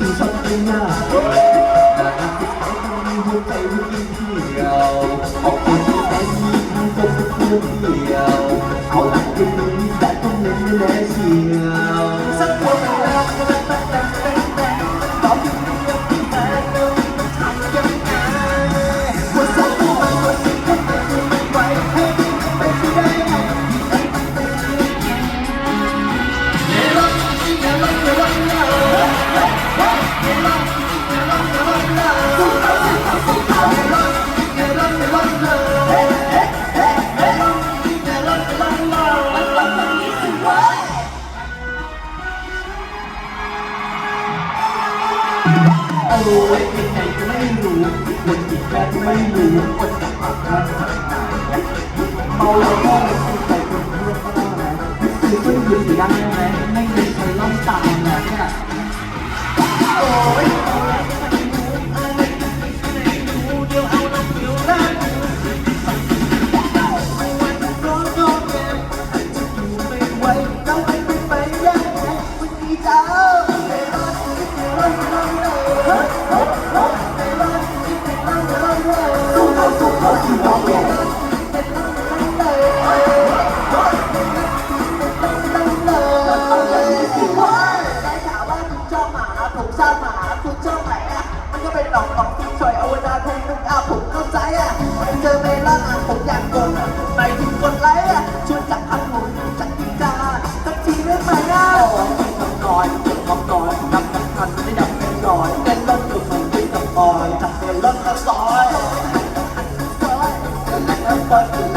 ที่ชอบไม่มากแต่รักที่เขาต้องมีหัวใจที่ยิ่เดียวเอาคนที่ใจที่ยิ่งก็เพื่อเดียวเขาหลักเป็นนึ่แต่ต้องเล่นไม่แน่เสียว เอารู้ไไม่รู้คนอีกแค่ไม่รู้คนจะออกม ไหม่ถึงกดไลค์ช่วยจัดอันหูจัดกิจารสักทีได้ไหมอะเป็นมังกรเป็นมังกรนำกันทันไม่ดับเป็นรอยเป็นรถอยู่เหมือนเป็นตะปอยจัดเป็นรถกระซอยเป็นรถกระซอย